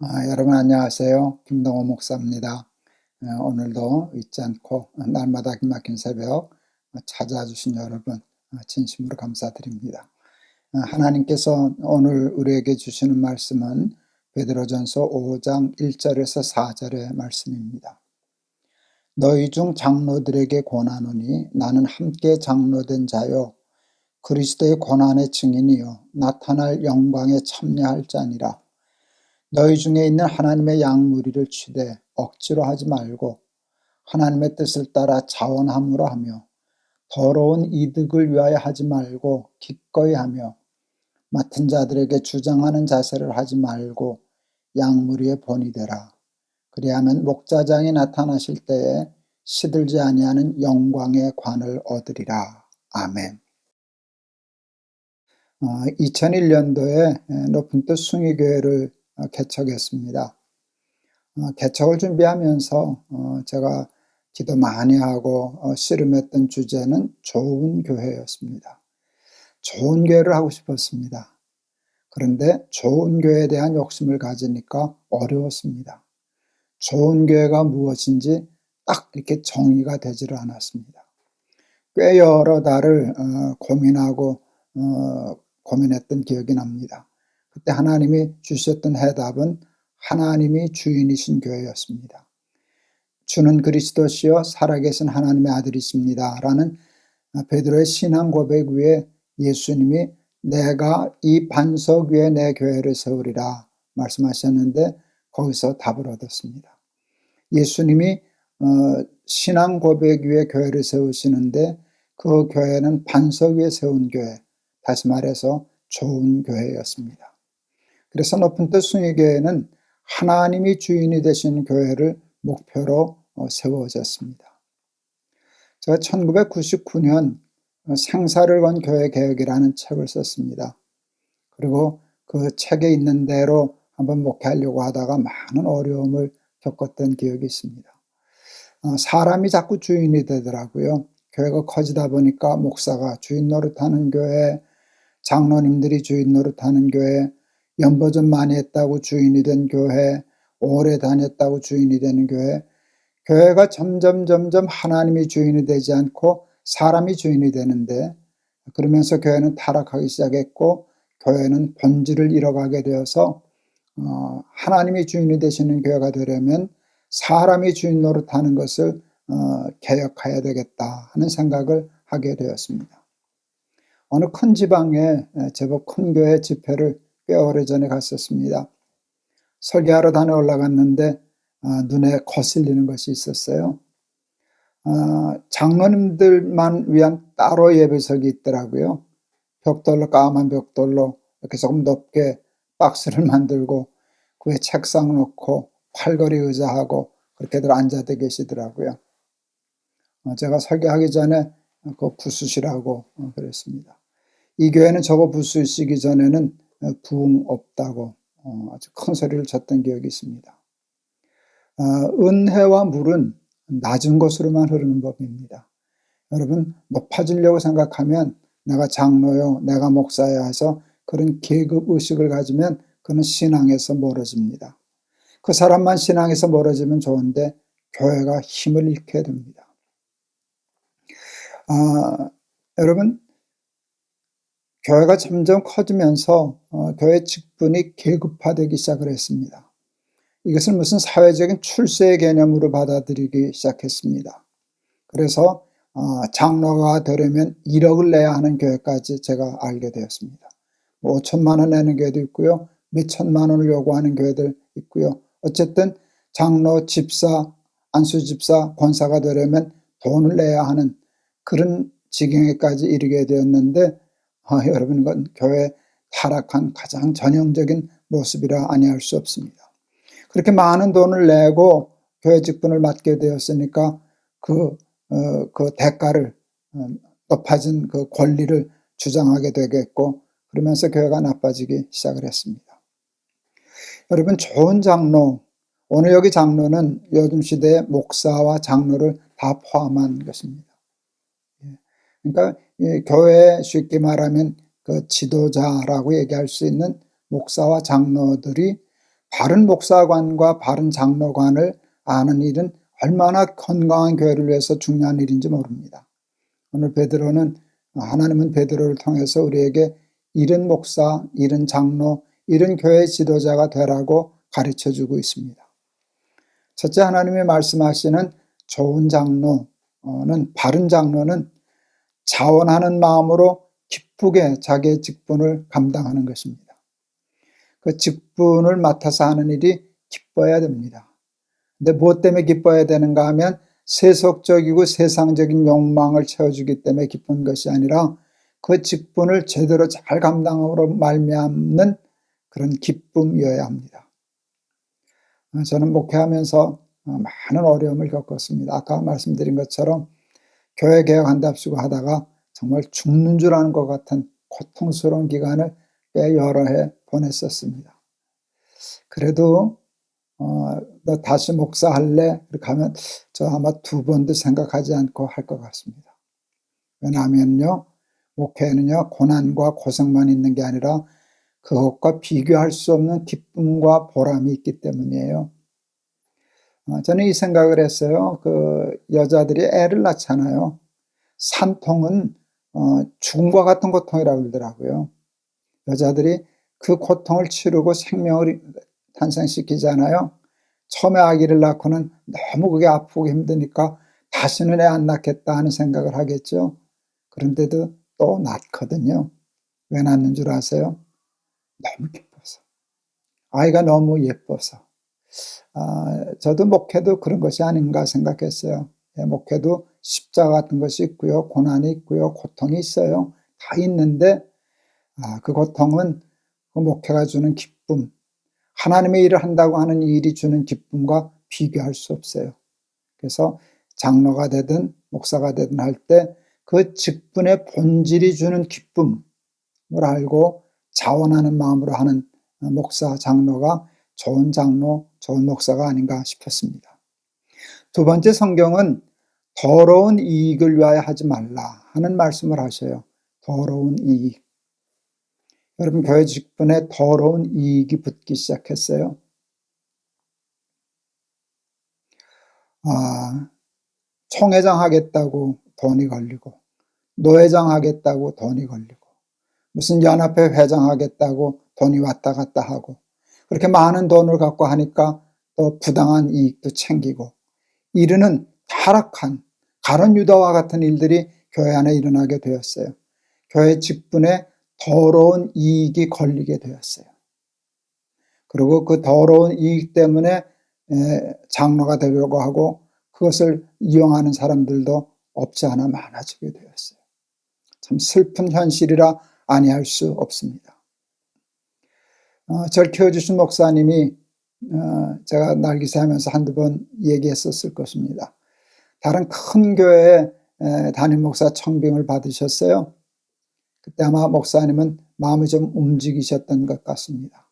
아, 여러분 안녕하세요. 김동호 목사입니다. 어, 오늘도 잊지 않고 날마다 기막힌 새벽 찾아주신 여러분 어, 진심으로 감사드립니다. 어, 하나님께서 오늘 우리에게 주시는 말씀은 베드로전서 5장 1절에서 4절의 말씀입니다. 너희 중 장로들에게 권하노니 나는 함께 장로된 자요 그리스도의 고난의 증인이요 나타날 영광에 참여할 자니라. 너희 중에 있는 하나님의 양무리를 취대 억지로 하지 말고 하나님의 뜻을 따라 자원함으로 하며 더러운 이득을 위하여 하지 말고 기꺼이 하며 맡은 자들에게 주장하는 자세를 하지 말고 양무리의 본이 되라. 그리하면 목자장이 나타나실 때에 시들지 아니하는 영광의 관을 얻으리라. 아멘. 어, 2001년도에 높은 뜻 숭의교회를 어, 개척했습니다. 어, 개척을 준비하면서 어, 제가 기도 많이 하고 씨름했던 주제는 좋은 교회였습니다. 좋은 교회를 하고 싶었습니다. 그런데 좋은 교회에 대한 욕심을 가지니까 어려웠습니다. 좋은 교회가 무엇인지 딱 이렇게 정의가 되지를 않았습니다. 꽤 여러 달을 고민하고 고민했던 기억이 납니다. 그때 하나님이 주셨던 해답은 하나님이 주인이신 교회였습니다. 주는 그리스도시요 살아계신 하나님의 아들이십니다. 라는 베드로의 신앙 고백 위에 예수님이 내가 이 반석 위에 내 교회를 세우리라 말씀하셨는데 거기서 답을 얻었습니다. 예수님이 어, 신앙 고백 위에 교회를 세우시는데 그 교회는 반석 위에 세운 교회, 다시 말해서 좋은 교회였습니다. 그래서 높은 뜻 숭의교회는 하나님이 주인이 되신 교회를 목표로 어, 세워졌습니다. 제가 1999년 생사를 건 교회 개혁이라는 책을 썼습니다. 그리고 그 책에 있는 대로 한번 목회하려고 하다가 많은 어려움을 겪었던 기억이 있습니다. 어, 사람이 자꾸 주인이 되더라고요. 교회가 커지다 보니까 목사가 주인 노릇하는 교회, 장로님들이 주인 노릇하는 교회, 연보 좀 많이 했다고 주인이 된 교회, 오래 다녔다고 주인이 되는 교회, 교회가 점점 점점 하나님이 주인이 되지 않고 사람이 주인이 되는데 그러면서 교회는 타락하기 시작했고 교회는 본질을 잃어가게 되어서 어, 하나님이 주인이 되시는 교회가 되려면 사람이 주인 노릇하는 것을 어, 개혁해야 되겠다 하는 생각을 하게 되었습니다. 어느 큰 지방에 제법 큰 교회 집회를 꽤 오래전에 갔었습니다. 설계하러 다녀 올라갔는데 아, 눈에 거슬리는 것이 있었어요. 아, 장로님들만 위한 따로 예배석이 있더라고요. 벽돌로 까만 벽돌로 이렇게 조금 높게 박스를 만들고 그 위에 책상 놓고 팔걸이 의자하고 그렇게들 앉아대 계시더라고요. 어, 제가 설교하기 전에 그 부수시라고 어, 그랬습니다. 이 교회는 저거 부수시기 전에는 부흥 없다고 어, 아주 큰 소리를 쳤던 기억이 있습니다. 어, 은혜와 물은 낮은 곳으로만 흐르는 법입니다. 여러분 높아지려고 생각하면 내가 장로요, 내가 목사야 해서 그런 계급 의식을 가지면 그는 신앙에서 멀어집니다. 그 사람만 신앙에서 멀어지면 좋은데 교회가 힘을 잃게 됩니다. 아, 여러분 교회가 점점 커지면서 어, 교회 직분이 계급화되기 시작을 했습니다. 이것을 무슨 사회적인 출세의 개념으로 받아들이기 시작했습니다. 그래서 어, 장로가 되려면 1억을 내야 하는 교회까지 제가 알게 되었습니다. 뭐 5천만 원 내는 교회도 있고요. 몇 천만 원을 요구하는 교회들 있고요. 어쨌든 장로, 집사, 안수집사, 권사가 되려면 돈을 내야 하는 그런 지경에까지 이르게 되었는데 아, 여러분 이건 교회 타락한 가장 전형적인 모습이라 아니할 수 없습니다. 그렇게 많은 돈을 내고 교회 직분을 맡게 되었으니까 그, 어, 그 대가를 어, 높아진 그 권리를 주장하게 되겠고 그러면서 교회가 나빠지기 시작을 했습니다. 여러분 좋은 장로 오늘 여기 장로는 요즘 시대의 목사와 장로를 다 포함한 것입니다. 예. 그러니까 교회 쉽게 말하면 그 지도자라고 얘기할 수 있는 목사와 장로들이 바른 목사관과 바른 장로관을 아는 일은 얼마나 건강한 교회를 위해서 중요한 일인지 모릅니다. 오늘 베드로는 하나님은 베드로를 통해서 우리에게 이른 목사, 이른 장로, 이른 교회 지도자가 되라고 가르쳐 주고 있습니다. 첫째 하나님이 말씀하시는 좋은 장로는 바른 장로는 자원하는 마음으로 기쁘게 자기의 직분을 감당하는 것입니다. 그 직분을 맡아서 하는 일이 기뻐야 됩니다. 근데 무엇 때문에 기뻐야 되는가 하면 세속적이고 세상적인 욕망을 채워주기 때문에 기쁜 것이 아니라 그 직분을 제대로 잘 감당함으로 말미암는 그런 기쁨이어야 합니다. 저는 목회하면서 많은 어려움을 겪었습니다. 아까 말씀드린 것처럼 교회 개혁한답시고 하다가 정말 죽는 줄 아는 것 같은 고통스러운 기간을 꽤 여러 해 보냈었습니다. 그래도 어, 너 다시 목사할래? 이렇게 하면 저 아마 두 번도 생각하지 않고 할 것 같습니다. 왜냐하면요, 목회는요, 고난과 고생만 있는 게 아니라 그것과 비교할 수 없는 기쁨과 보람이 있기 때문이에요. 어, 저는 이 생각을 했어요. 그 여자들이 애를 낳잖아요. 산통은 어, 죽음과 같은 고통이라고 그러더라고요. 여자들이 그 고통을 치르고 생명을 탄생시키잖아요. 처음에 아기를 낳고는 너무 그게 아프고 힘드니까 다시는 애 안 낳겠다 하는 생각을 하겠죠. 그런데도 또 낳거든요. 왜 낳는 줄 아세요? 너무 기뻐서. 아이가 너무 예뻐서. 아, 저도 목회도 그런 것이 아닌가 생각했어요. 예, 목회도 십자 같은 것이 있고요. 고난이 있고요. 고통이 있어요. 다 있는데, 아, 그 고통은 그 목회가 주는 기쁨, 하나님의 일을 한다고 하는 일이 주는 기쁨과 비교할 수 없어요. 그래서 장로가 되든 목사가 되든 할 때 그 직분의 본질이 주는 기쁨을 알고 자원하는 마음으로 하는 목사, 장로가 좋은 장로, 좋은 목사가 아닌가 싶었습니다. 두 번째 성경은 더러운 이익을 위하여 하지 말라 하는 말씀을 하셔요. 더러운 이익. 여러분 교회 직분에 더러운 이익이 붙기 시작했어요. 아, 총회장 하겠다고 돈이 걸리고 노회장 하겠다고 돈이 걸리고 무슨 연합회 회장 하겠다고 돈이 왔다 갔다 하고 그렇게 많은 돈을 갖고 하니까 또 부당한 이익도 챙기고 이르는 타락한 가론 유다와 같은 일들이 교회 안에 일어나게 되었어요. 교회 직분에 더러운 이익이 걸리게 되었어요. 그리고 그 더러운 이익 때문에 장로가 되려고 하고 그것을 이용하는 사람들도 없지 않아 많아지게 되었어요. 참 슬픈 현실이라 아니할 수 없습니다. 어, 절 키워주신 목사님이 어, 제가 날기새 하면서 한두 번 얘기했었을 것입니다. 다른 큰 교회에 담임 목사 청빙을 받으셨어요. 그때 아마 목사님은 마음이 좀 움직이셨던 것 같습니다.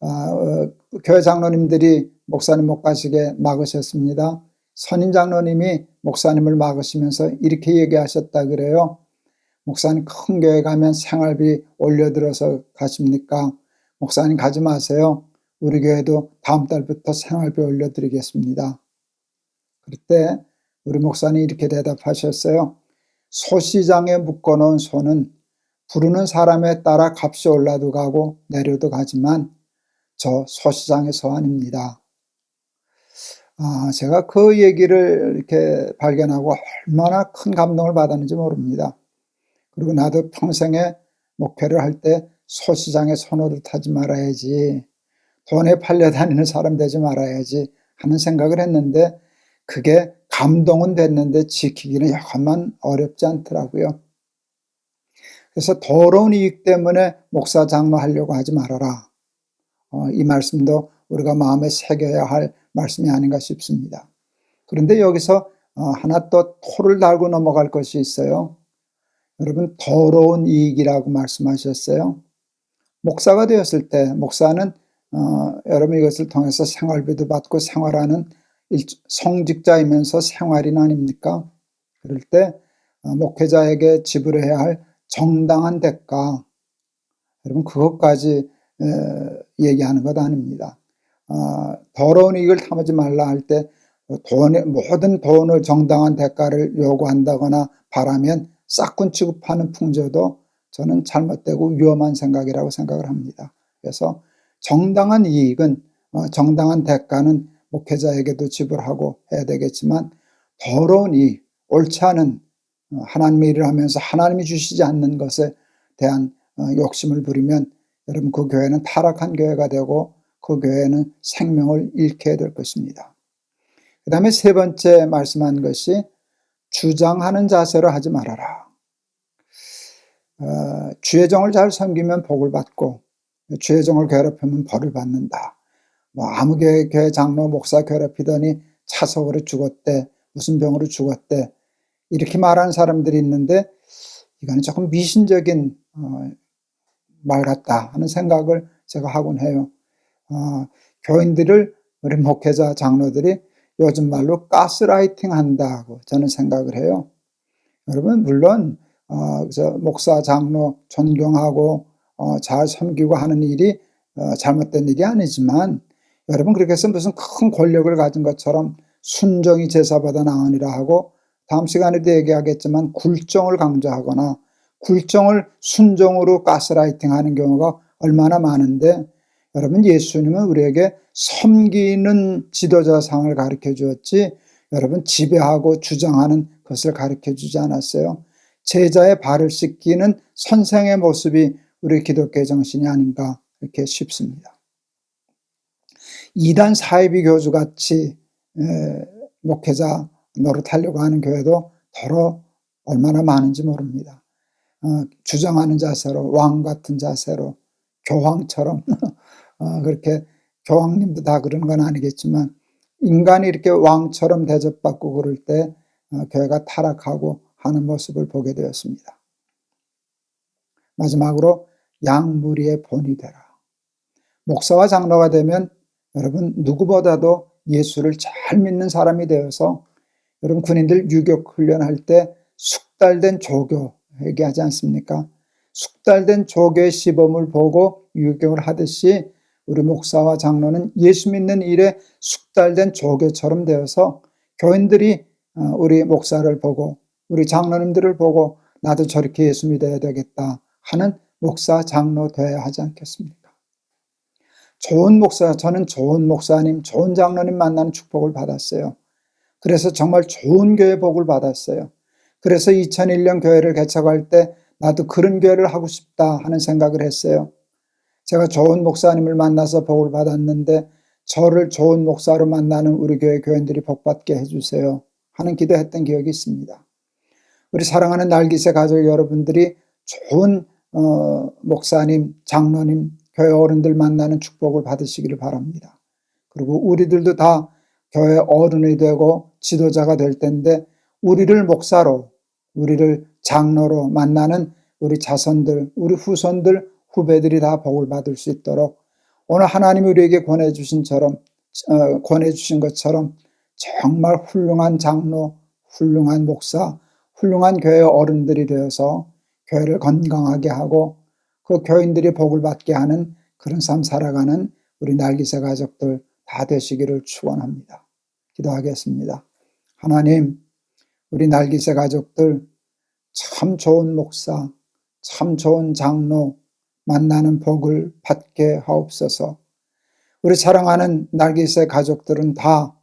아, 어, 교회 장로님들이 목사님 못 가시게 막으셨습니다. 선임 장로님이 목사님을 막으시면서 이렇게 얘기하셨다 그래요. 목사님 큰 교회 가면 생활비 올려들어서 가십니까? 목사님 가지 마세요. 우리 교회도 다음 달부터 생활비 올려드리겠습니다. 그때 우리 목사님 이렇게 대답하셨어요. 소시장에 묶어놓은 소는 부르는 사람에 따라 값이 올라도 가고 내려도 가지만 저 소시장의 소 아닙니다. 아, 제가 그 얘기를 이렇게 발견하고 얼마나 큰 감동을 받았는지 모릅니다. 그리고 나도 평생에 목회를 할 때 소시장의 손으로 타지 말아야지, 돈에 팔려 다니는 사람 되지 말아야지 하는 생각을 했는데 그게 감동은 됐는데 지키기는 약간만 어렵지 않더라고요. 그래서 더러운 이익 때문에 목사 장로 하려고 하지 말아라. 어, 이 말씀도 우리가 마음에 새겨야 할 말씀이 아닌가 싶습니다. 그런데 여기서 어, 하나 또 토를 달고 넘어갈 것이 있어요. 여러분 더러운 이익이라고 말씀하셨어요. 목사가 되었을 때 목사는 어, 여러분 이것을 통해서 생활비도 받고 생활하는 성직자이면서 생활인 아닙니까? 그럴 때 어, 목회자에게 지불해야 할 정당한 대가, 여러분 그것까지 얘기하는 것 아닙니다. 어, 더러운 이익을 탐하지 말라 할 때 돈의 모든 돈을 정당한 대가를 요구한다거나 바라면 싹군 취급하는 풍조도 저는 잘못되고 위험한 생각이라고 생각을 합니다. 그래서 정당한 이익은 어, 정당한 대가는 목회자에게도 지불하고 해야 되겠지만 더러운 이익, 옳지 않은 어, 하나님의 일을 하면서 하나님이 주시지 않는 것에 대한 욕심을 부리면 여러분 그 교회는 타락한 교회가 되고 그 교회는 생명을 잃게 될 것입니다. 그 다음에 세 번째 말씀한 것이 주장하는 자세로 하지 말아라. 어, 주의 정을 잘 섬기면 복을 받고 주의 정을 괴롭히면 벌을 받는다. 뭐 아무 교회, 교회 장로 목사 괴롭히더니 차석으로 죽었대 무슨 병으로 죽었대 이렇게 말하는 사람들이 있는데 이거는 조금 미신적인 어, 말 같다 하는 생각을 제가 하곤 해요. 어, 교인들을 우리 목회자 장로들이 요즘 말로 가스라이팅 한다고 저는 생각을 해요. 여러분 물론 어, 저 목사 장로 존경하고 어, 잘 섬기고 하는 일이 어, 잘못된 일이 아니지만 여러분 그렇게 해서 무슨 큰 권력을 가진 것처럼 순정이 제사받아 나으니라 하고 다음 시간에도 얘기하겠지만 굴정을 강조하거나 굴정을 순정으로 가스라이팅 하는 경우가 얼마나 많은데 여러분 예수님은 우리에게 섬기는 지도자 상을 가르쳐 주었지 여러분 지배하고 주장하는 것을 가르쳐 주지 않았어요. 제자의 발을 씻기는 선생의 모습이 우리 기독교 정신이 아닌가 이렇게 싶습니다. 이단 사이비 교주 같이 목회자 노릇하려고 하는 교회도 더러 얼마나 많은지 모릅니다. 어, 주장하는 자세로 왕 같은 자세로 교황처럼 어, 그렇게 교황님도 다 그런 건 아니겠지만 인간이 이렇게 왕처럼 대접받고 그럴 때 어, 교회가 타락하고 하는 모습을 보게 되었습니다. 마지막으로 양무리의 본이 되라. 목사와 장로가 되면 여러분 누구보다도 예수를 잘 믿는 사람이 되어서 여러분 군인들 유격 훈련할 때 숙달된 조교 얘기하지 않습니까? 숙달된 조교의 시범을 보고 유격을 하듯이 우리 목사와 장로는 예수 믿는 일에 숙달된 조교처럼 되어서 교인들이 어, 우리 목사를 보고 우리 장로님들을 보고 나도 저렇게 예수 믿어야 되겠다 하는 목사 장로 되어야 하지 않겠습니까? 좋은 목사, 저는 좋은 목사님, 좋은 장로님 만나는 축복을 받았어요. 그래서 정말 좋은 교회 복을 받았어요. 그래서 2001년 교회를 개척할 때 나도 그런 교회를 하고 싶다 하는 생각을 했어요. 제가 좋은 목사님을 만나서 복을 받았는데 저를 좋은 목사로 만나는 우리 교회 교인들이 복받게 해주세요 하는 기도했던 기억이 있습니다. 우리 사랑하는 날기새 가족 여러분들이 좋은 어, 목사님, 장로님, 교회 어른들 만나는 축복을 받으시기를 바랍니다. 그리고 우리들도 다 교회 어른이 되고 지도자가 될 텐데 우리를 목사로, 우리를 장로로 만나는 우리 자손들, 우리 후손들 후배들이 다 복을 받을 수 있도록 오늘 하나님이 우리에게 권해 주신처럼 어, 권해 주신 것처럼 정말 훌륭한 장로, 훌륭한 목사, 훌륭한 교회 어른들이 되어서 교회를 건강하게 하고 그 교인들이 복을 받게 하는 그런 삶 살아가는 우리 날기새 가족들 다 되시기를 축원합니다. 기도하겠습니다. 하나님, 우리 날기새 가족들 참 좋은 목사, 참 좋은 장로, 만나는 복을 받게 하옵소서. 우리 사랑하는 날개새 가족들은 다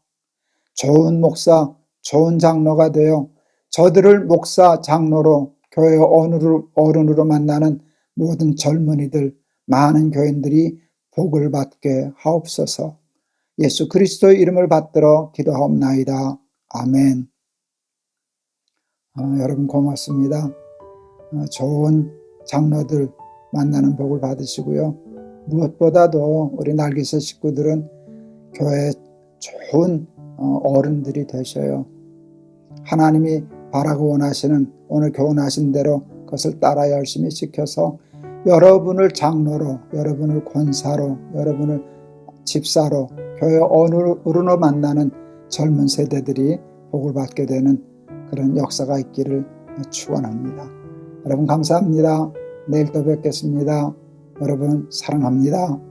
좋은 목사, 좋은 장로가 되어 저들을 목사, 장로로 교회 어른으로 만나는 모든 젊은이들, 많은 교인들이 복을 받게 하옵소서. 예수 그리스도의 이름을 받들어 기도하옵나이다. 아멘. 어, 여러분 고맙습니다. 어, 좋은 장로들, 만나는 복을 받으시고요. 무엇보다도 우리 날개새 식구들은 교회 좋은 어, 어른들이 되셔요. 하나님이 바라고 원하시는 오늘 교훈하신 대로 그것을 따라 열심히 지켜서 여러분을 장로로, 여러분을 권사로, 여러분을 집사로, 교회 어른으로 만나는 젊은 세대들이 복을 받게 되는 그런 역사가 있기를 축원합니다. 여러분 감사합니다. 내일 또 뵙겠습니다. 여러분 사랑합니다.